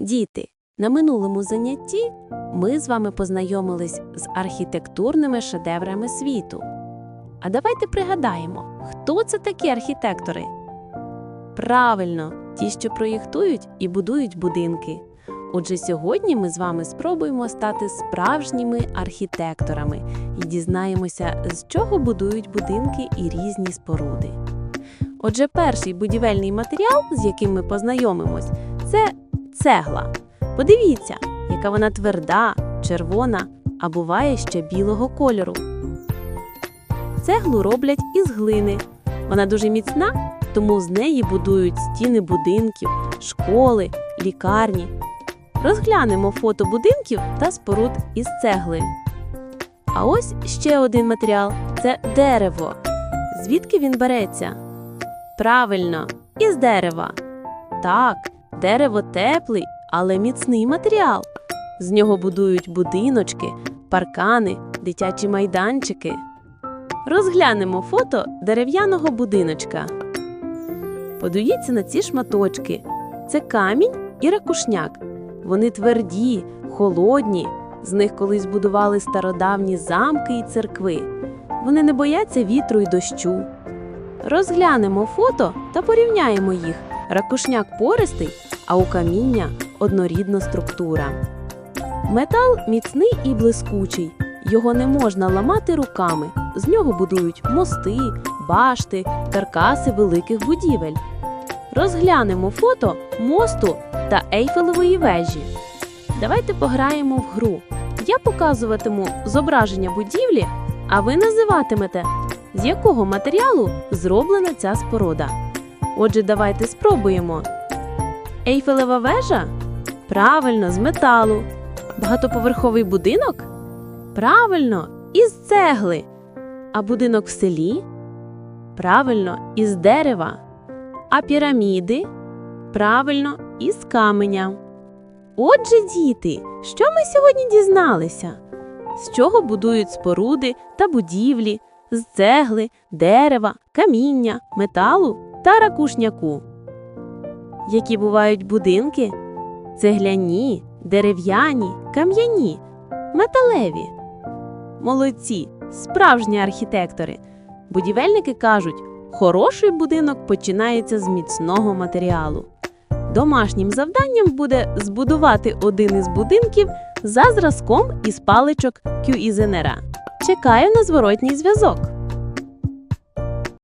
Діти, на минулому занятті ми з вами познайомились з архітектурними шедеврами світу. А давайте пригадаємо, хто це такі архітектори? Правильно, ті, що проєктують і будують будинки. Отже, сьогодні ми з вами спробуємо стати справжніми архітекторами і дізнаємося, з чого будують будинки і різні споруди. Отже, перший будівельний матеріал, з яким ми познайомимось, це цегла. Подивіться, яка вона тверда, червона, а буває ще білого кольору. Цеглу роблять із глини. Вона дуже міцна, тому з неї будують стіни будинків, школи, лікарні. Розглянемо фото будинків та споруд із цегли. А ось ще один матеріал це дерево. Звідки він береться? Правильно, із дерева. Так, дерево теплий, але міцний матеріал. З нього будують будиночки, паркани, дитячі майданчики. Розглянемо фото дерев'яного будиночка. Подивіться на ці шматочки. Це камінь і ракушняк. Вони тверді, холодні. З них колись будували стародавні замки і церкви. Вони не бояться вітру і дощу. Розглянемо фото та порівняємо їх. Ракушняк пористий, а у каміння однорідна структура. Метал міцний і блискучий. Його не можна ламати руками. З нього будують мости, башти, каркаси великих будівель. Розглянемо фото мосту та Ейфелевої вежі. Давайте пограємо в гру. Я показуватиму зображення будівлі, а ви називатимете, з якого матеріалу зроблена ця споруда. Отже, давайте спробуємо. Ейфелева вежа? Правильно, з металу. Багатоповерховий будинок? Правильно, із цегли. А будинок в селі? Правильно, із дерева. А піраміди? Правильно, із каменя. Отже, діти, що ми сьогодні дізналися? З чого будують споруди та будівлі, з цегли, дерева, каміння, металу та ракушняку. Які бувають будинки? Цегляні, дерев'яні, кам'яні, металеві. Молодці, справжні архітектори. Будівельники кажуть, хороший будинок починається з міцного матеріалу. Домашнім завданням буде збудувати один із будинків за зразком із паличок Кюізенера. Чекаю на зворотній зв'язок.